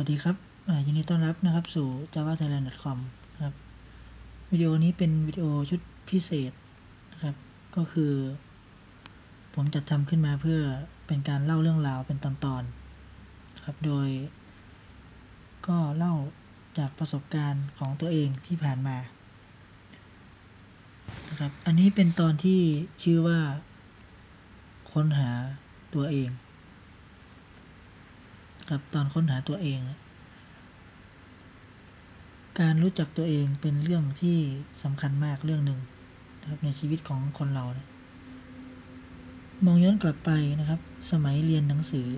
วัสดีครับยินดีต้อนรับนะครับสู่ javathailand.com ครับ วิดีโอนี้เป็นวิดีโอชุดพิเศษนะครับ ก็คือ ผมจัดทำขึ้นมาเพื่อเป็นการเล่าเรื่องราวเป็นตอนๆนะครับ โดย ก็เล่าจากประสบการณ์ของตัวเองที่ผ่านมานะครับ อันนี้เป็นตอนที่ชื่อว่า ค้นหาตัวเอง ครับตอนค้นหาตัวเอง การรู้จักตัวเองเป็นเรื่องที่สำคัญมากเรื่องหนึ่งนะครับในชีวิตของคนเรานะมองย้อนกลับไปนะครับ สมัยเรียนหนังสือ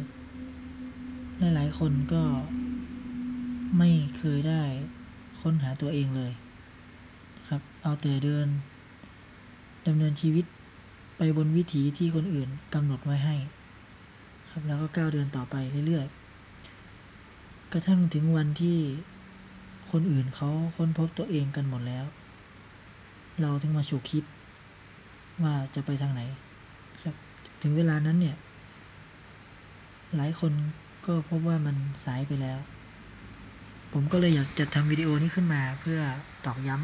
หลายๆ คนก็ไม่เคยได้ค้นหาตัวเองเลยครับ เอาแต่เดินดำเนินชีวิตไปบนวิถีที่คนอื่นกำหนดไว้ให้ ครับแล้วก็ก้าวเดินต่อไปเรื่อยๆ กระทั่งถึงวันที่คนอื่นเขาค้นพบตัวเองกันหมดแล้ว เราถึงมาฉุกคิดว่าจะไปทางไหน ครับ ถึงเวลานั้นเนี่ย หลายคนก็พบว่ามันสายไปแล้ว ผมก็เลยอยากจะทำวิดีโอนี้ขึ้นมาเพื่อตอกย้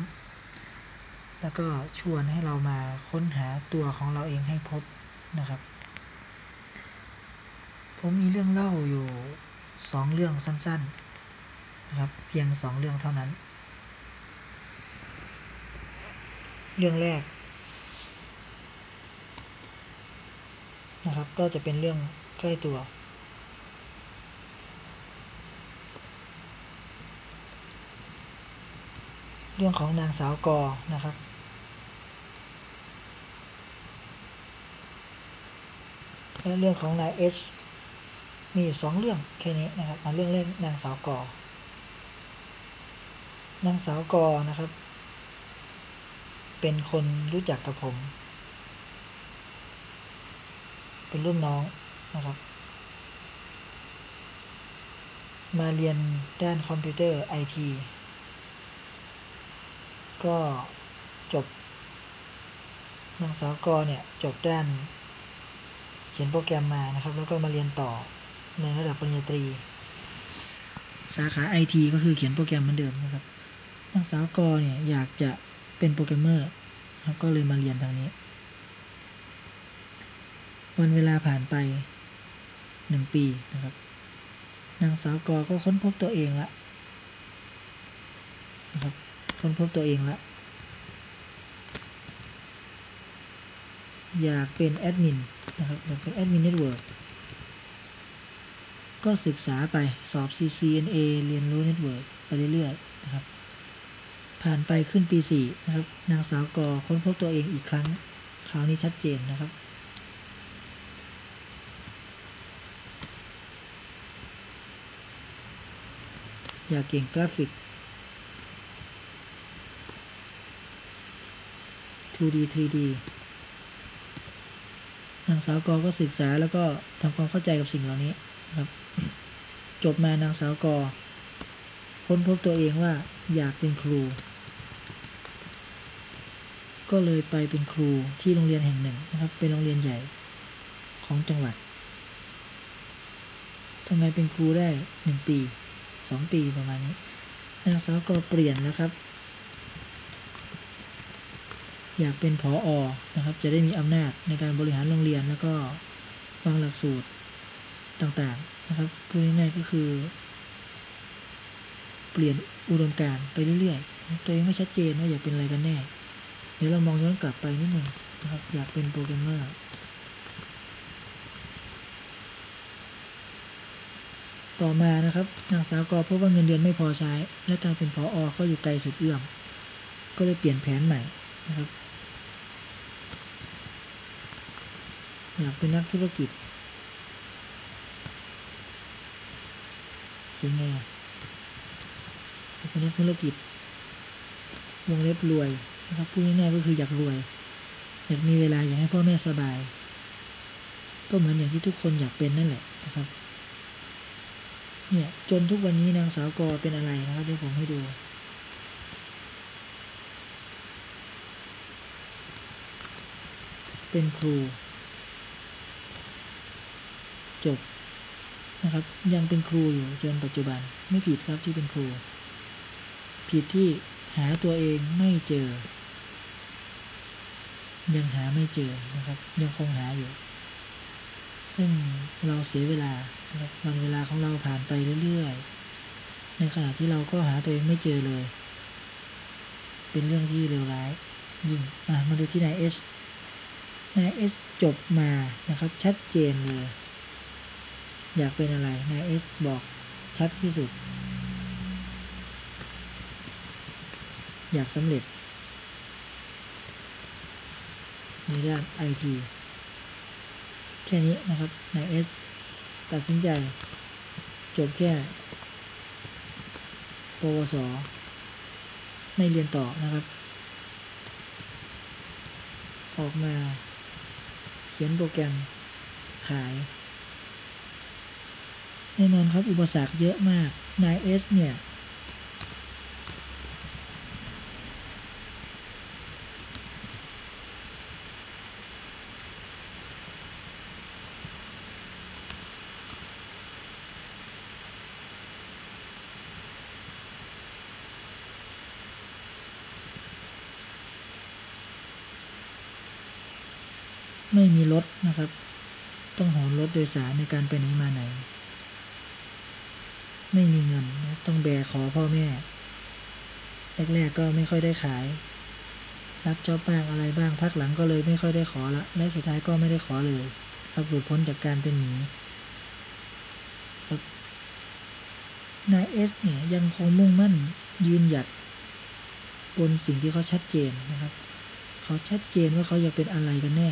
ำแล้วก็ชวนให้เรามาค้นหาตัวของเราเองให้พบนะครับ ผมมีเรื่องเล่าอยู่ สองเรื่องสั้นๆนะครับ เพียงสองเรื่องเท่านั้น เรื่องแรกนะครับ ก็จะเป็นเรื่องใกล้ตัว เรื่องของนางสาวกอนะครับและเรื่องของนายเอช มีสองเรื่องแค่นี้นะครับมาเรื่องแรกนางสาวกอนางสาวกอนะครับ เป็นคนรู้จักกับผม เป็นรุ่นน้องนะครับ มาเรียนด้านคอมพิวเตอร์ไอทีก็จบนางสาวกอเนี่ยจบด้าน เขียนโปรแกรมมานะครับ แล้วก็มาเรียนต่อ ในระดับปริญญาตรี สาขาไอทีก็คือเขียนโปรแกรมเหมือนเดิมนะครับนางสาวกอเนี่ยอยากจะเป็นโปรแกรมเมอร์ครับก็เลยมาเรียนทางนี้ วันเวลาผ่านไปหนึ่งปีนะครับนางสาวกอก็ค้นพบตัวเองละนะครับค้นพบตัวเองละอยากเป็นแอดมินนะครับอยากเป็นแอดมินเน็ตเวิร์ก ก็ศึกษาไปสอบ CCNA เรียนรู้เน็ตเวิร์กไปเรื่อยๆนะครับ ผ่านไปขึ้นปี 4 นะครับ นางสาวกอค้นพบตัวเองอีกครั้ง คราวนี้ชัดเจนนะครับ อยากเก่งกราฟิก 2D 3D นางสาวกอก็ศึกษาแล้วก็ทำความเข้าใจกับสิ่งเหล่านี้นะครับ จบมานางสาวกอค้นพบตัวเองว่าอยากเป็นครู ก็เลยไปเป็นครูที่โรงเรียนแห่งหนึ่งนะครับ เป็นโรงเรียนใหญ่ของจังหวัดทำไมเป็นครูได้หนึ่งปีสองปีประมาณนี้นางสาวก็เปลี่ยนแล้วครับ อยากเป็นผออนะครับ จะได้มีอำนาจในการบริหารโรงเรียนแล้วก็วางหลักสูตรต่างๆ นะครับพูดง่ายๆก็คือ เปลี่ยนอุดมการณ์ไปเรื่อยๆ ตัวเองไม่ชัดเจนว่าอยากเป็นอะไรกันแน่ เดี๋ยวเรามองย้อนกลับไปนิดหนึ่งนะครับ อยากเป็นโปรแกรมเมอร์ต่อมานะครับนางสาวกอพบว่าเงินเดือนไม่พอใช้ และการเป็นพออก็อยู่ไกลสุดเอื้อม ก็เลยเปลี่ยนแผนใหม่นะครับ อยากเป็นนักธุรกิจ เขียนไงอยาเป็นนักธุรกิจ วงเล็บรวยนะครับพูดง่ายๆก็คืออยากรวย อยากมีเวลาอยากให้พ่อแม่สบาย ก็เหมือนอย่างที่ทุกคนอยากเป็นนั่นแหละนะครับเนี่ยจนทุกวันนี้นางสาวกอเป็นอะไรนะครับเดี๋ยวผมให้ดูเป็นครู จบ นะครับ ยังเป็นครูอยู่จนปัจจุบันไม่ผิดครับที่เป็นครู ผิดที่หาตัวเองไม่เจอ ยังหาไม่เจอนะครับ ยังคงหาอยู่ ซึ่งเราเสียเวลาวันเวลาของเราผ่านไปเรื่อยๆ ในขณะที่เราก็หาตัวเองไม่เจอเลย เป็นเรื่องที่เลวร้ายยิ่งมาดูที่นายเอสนายเอสจบมานะครับชัดเจนเลย อยากเป็นอะไร นายเอสบอกชัดที่สุด อยากสำเร็จ ในด้านไอทีแค่นี้นะครับ นายเอสตัดสินใจ จบแค่ปวส ไม่เรียนต่อนะครับ ออกมา เขียนโปรแกรมขาย แน่นอนครับอุปสรรคเยอะมากนายเอสเนี่ย ไม่มีรถนะครับ ต้องหอนรถโดยสารในการไปไหนมาไหน ไม่มีเงินต้องแบกขอพ่อแม่ แรกๆก็ไม่ค่อยได้ขาย รับจอบบ้างอะไรบ้างพักหลังก็เลยไม่ค่อยได้ขอละและสุดท้ายก็ไม่ได้ขอเลยครับหลุดพ้นจากการเป็นหมีครับนายเอสเนี่ยยังคงมุ่งมั่นยืนหยัด บนสิ่งที่เขาชัดเจนนะครับ เขาชัดเจนว่าเขาอยากเป็นอะไรกันแน่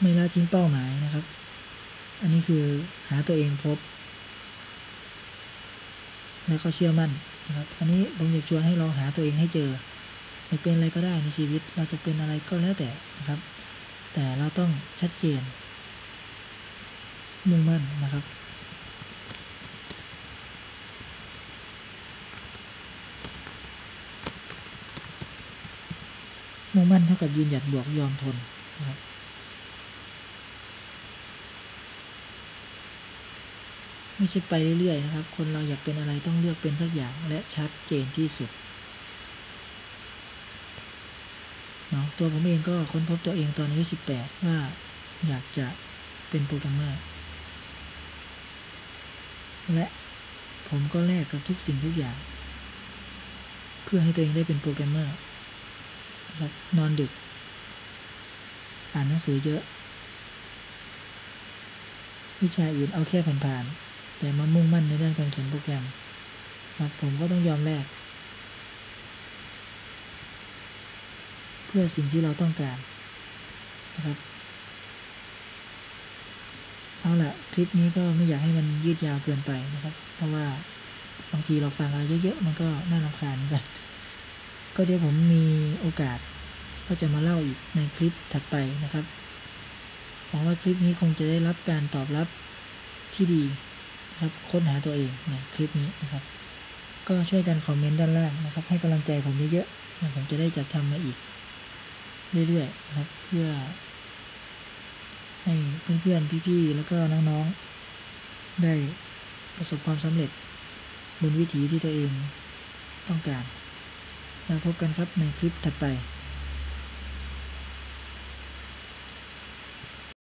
ไม่ละทิ้งเป้าหมายนะครับ อันนี้คือหาตัวเองพบ แล้วก็เชื่อมั่นนะครับอันนี้ผมอยากชวนให้เราหาตัวเองให้เจอไม่เป็นอะไรก็ได้ในชีวิต เราจะเป็นอะไรก็แล้วแต่นะครับ แต่เราต้องชัดเจน มุ่งมั่นนะครับมุ่งมั่นเท่ากับยืนหยัดบวกยอมทนนะครับ ไม่ใช่ไปเรื่อยๆนะครับ คนเราอยากเป็นอะไรต้องเลือกเป็นสักอย่างและชัดเจนที่สุดเนาะตัวผมเองก็ค้นพบตัวเองตอนอายุ18 ว่าอยากจะเป็นโปรแกรมเมอร์ และผมก็แลกกับทุกสิ่งทุกอย่าง เพื่อให้ตัวเองได้เป็นโปรแกรมเมอร์นะครับนอนดึก อ่านหนังสือเยอะ วิชาอื่นเอาแค่ผ่านๆ แต่มามุ่งมั่นในด้านการเขียนโปรแกรมครับผมก็ต้องยอมแลกเพื่อสิ่งที่เราต้องการนะครับเอาละคลิปนี้ก็ไม่อยากให้มันยืดยาวเกินไปนะครับ เพราะว่าบางทีเราฟังอะไรเยอะๆมันก็น่ารำคาญกัน ก็เดี๋ยวผมมีโอกาส ก็จะมาเล่าอีกในคลิปถัดไปนะครับหวังว่าคลิปนี้คงจะได้รับการตอบรับที่ดี นะครับ ค้นหาตัวเองในคลิปนี้นะครับ ก็ช่วยกันคอมเมนต์ด้านล่างนะครับ ให้กำลังใจผมเยอะๆผมจะได้จัดทำมาอีก เรื่อยๆนะครับ เพื่อ ให้เพื่อนๆพี่ๆแล้วก็น้องๆ ได้ประสบความสำเร็จบนวิถีที่ตัวเองต้องการแล้วพบกันครับในคลิปถัดไป